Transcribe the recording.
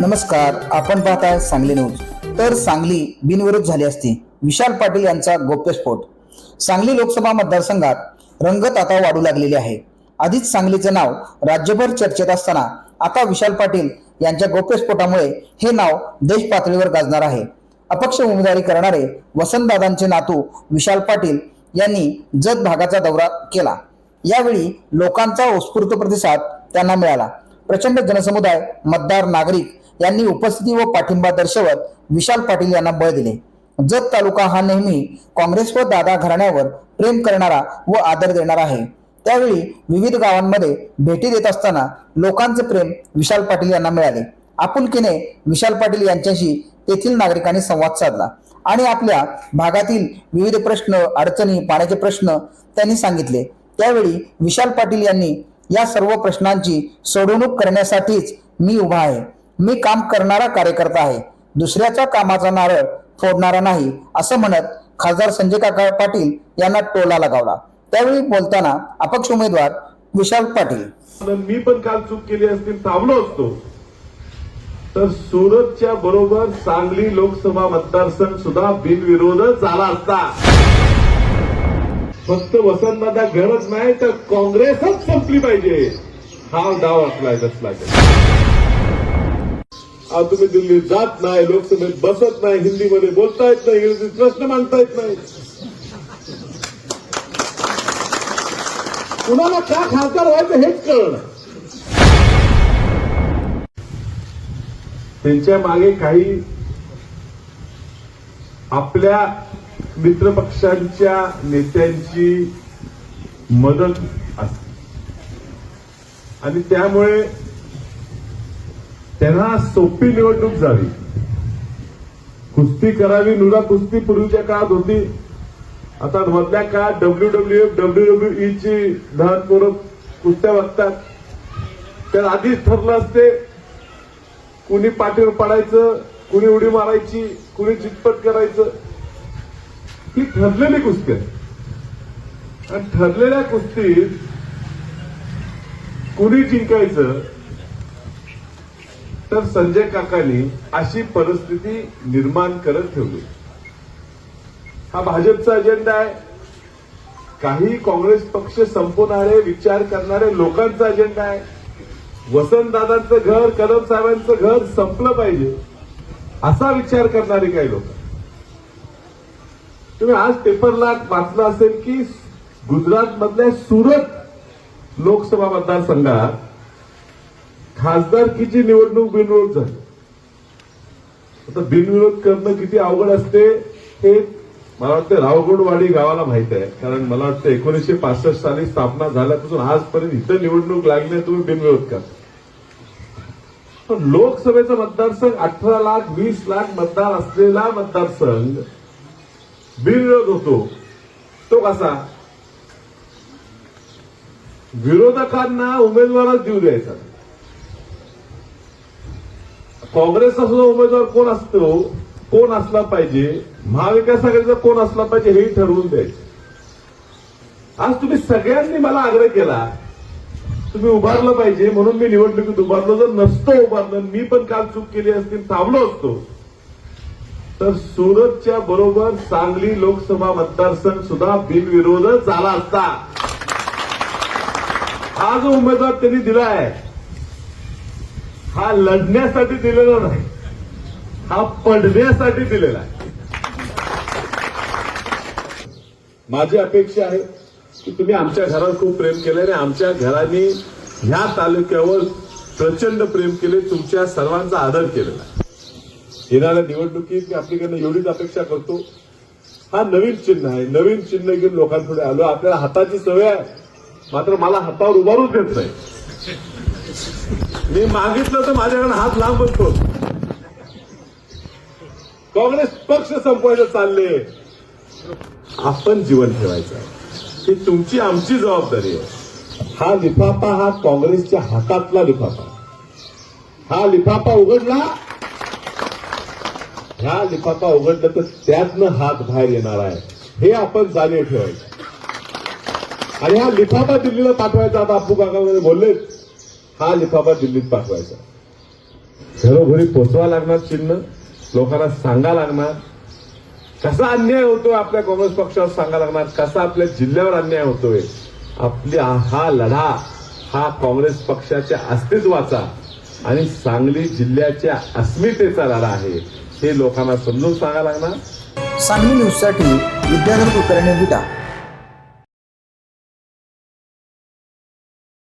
नमस्कार आपण पाहताय सांगली न्यूज. तर सांगली बिनविरोध झाली असती विशाल पाटील यांचा गोप्यस्फोट सांगली लोकसभा मतदारसंघात रंगत आता वाढू लागलेली आहे. आधीच सांगलीचं नाव राज्यभर चर्चेत असताना आता विशाल पाटील यांच्या गोप्यस्फोटामुळे हे नाव देश पातळीवर गाजणार आहे. अपक्ष उमेदवारी करणारे वसंतदादांचे नातू विशाल पाटील यांनी जत भागाचा दौरा केला. यावेळी लोकांचा उत्स्फूर्त प्रतिसाद त्यांना मिळाला. प्रचंड जनसमुदाय मतदार नागरिक यांनी उपस्थिती व पाठिंबा दर्शवत विशाल पाटील यांना बळ दिले. जत तालुका हा नेहमी काँग्रेस व दादा घराण्यावर प्रेम करणारा व आदर देणारा आहे. त्यावेळी विविध गावांमध्ये भेटी देत असताना लोकांचे प्रेम विशाल पाटील यांना मिळाले. आपुलकीने विशाल पाटील यांच्याशी तेथील नागरिकांनी संवाद साधला आणि आपल्या भागातील विविध प्रश्न अडचणी पाण्याचे प्रश्न त्यांनी सांगितले. त्यावेळी विशाल पाटील यांनी या सर्व प्रश्नांची सोडवणूक करण्यासाठीच मी उभा आहे. मी काम करणारा कार्यकर्ता आहे. दुसऱ्याच्या कामाचा नारळ फोडणारा नाही असं म्हणत खासदार संजय काका पाटील यांना टोला लगावला. त्यावेळी बोलताना अपक्ष उमेदवार विशाल पाटील. मी पण काल चूक केली असतील थांबलो असतो. तर सुरतच्या बरोबर सांगली लोकसभा मतदारसंघ सुद्धा बिनविरोध झाला असता. फक्त वसंतदादा गरज नाही तर काँग्रेसच संपली पाहिजे. हा डाव असलाय कसला आज तुम्ही दिल्लीत जात नाही लोकसभेत बसत नाही हिंदीमध्ये बोलता येत नाही इंग्रजीत प्रश्न मांडता येत नाही. कुणाला का खासदार व्हायचं हेच कळलं त्यांच्या मागे काही आपल्या मित्रपक्षांच्या नेत्यांची मदत असते. आणि त्यामुळे त्यांना सोपी निवडणूक झाली. कुस्ती करावी नुरा कुस्ती पूर्वीच्या काळात होती. आता मधल्या काळात W W F W W E ची लहान पोरं कुस्त्या वागतात तर आधीच ठरलं असते कुणी पाठीवर पडायचं कुणी उडी मारायची कुणी चितपट करायचं. ही ठरलेली कुस्ती आहे. आणि ठरलेल्या कुस्तीत कुणी जिंकायचं तर संजय काकांनी अशी परिस्थिती निर्माण करत ठेवली. हा भाजपचा अजेंडा आहे. काही काँग्रेस पक्ष संपवणारे विचार करणारे लोकांचा अजेंडा आहे. वसंतदादांचं घर कदम साहेबांचं घर संपलं पाहिजे असा विचार करणारे काही लोक. तुम्ही आज पेपरला वाचलं असेल की गुजरात मधल्या सुरत लोकसभा मतदारसंघात खासदारकीची निवडणूक बिनविरोध झाली. आता बिनविरोध करणं किती अवघड असते हे मला वाटतं रावगुडवाडी गावाला माहीत आहे. कारण मला वाटतं एकोणीसशे पासष्ट साली स्थापना झाल्यापासून आजपर्यंत इथं निवडणूक लागली आहे, तुम्ही बिनविरोध करा. पण लोकसभेचा मतदारसंघ अठरा लाख वीस लाख मतदार असलेला मतदारसंघ बिनविरोध होतो तो कसा विरोधकांना उमेदवारच देऊ द्यायचा काँग्रेसचा सुद्धा उमेदवार कोण असतो कोण असला पाहिजे महाविकास आघाडीचा कोण असला पाहिजे हे ठरवून द्यायचं आज तुम्ही सगळ्यांनी मला आग्रह केला तुम्ही उभारलं पाहिजे म्हणून मी निवडणुकीत उभारलो जर नसतो उभारलं मी पण काल चूक केली असतील थांबलो असतो तर सुरतच्या बरोबर सांगली लोकसभा मतदारसंघ सुद्धा बिनविरोध झाला असता. हा जो उमेदवार त्यांनी दिला आहे हा लढण्यासाठी दिलेला नाही हा पडण्यासाठी दिलेला आहे. माझी अपेक्षा आहे की तुम्ही आमच्या घरावर खूप प्रेम केलं आणि आमच्या घराने ह्या तालुक्यावर प्रचंड प्रेम केले तुमच्या सर्वांचा आदर केलेला आहे. येणाऱ्या निवडणुकीत मी आपल्याकडनं एवढीच अपेक्षा करतो. हा नवीन चिन्ह आहे. नवीन चिन्ह घेऊन लोकांपुढे आलो. आपल्याला हाताची सवय आहे. मात्र मला हातावर उभारूच देत नाही. मी मागितलं तर माझ्याकडे हात लांब असतो काँग्रेस पक्ष संपवायचं चालले. आपण जीवन ठेवायचं ही तुमची आमची जबाबदारी आहे. हा लिफाफा हा काँग्रेसच्या हातातला लिफाफा. हा लिफाफा उघडला. ह्या लिफाफा उघडलं तर त्यातनं हात बाहेर येणार आहे. हे आपण जाणीव ठेवायचं. आणि हा लिफाफा दिल्लीला पाठवायचा आता अप्पू काका वगैरे हा लिफाफा दिल्लीत पाठवायचा. घरोघरी पोचवा लागणार चिन्ह लोकांना सांगा लागणार. कसा अन्याय होतोय आपल्या काँग्रेस पक्षावर सांगा लागणार? कसा आपल्या जिल्ह्यावर अन्याय होतोय? आपली हा लढा हा काँग्रेस पक्षाच्या अस्तित्वाचा आणि सांगली जिल्ह्याच्या अस्मितेचा लढा आहे. हे लोकांना समजून सांगा लागणार. सांगली न्यूजसाठी विद्याधर कुलकर्णी विटा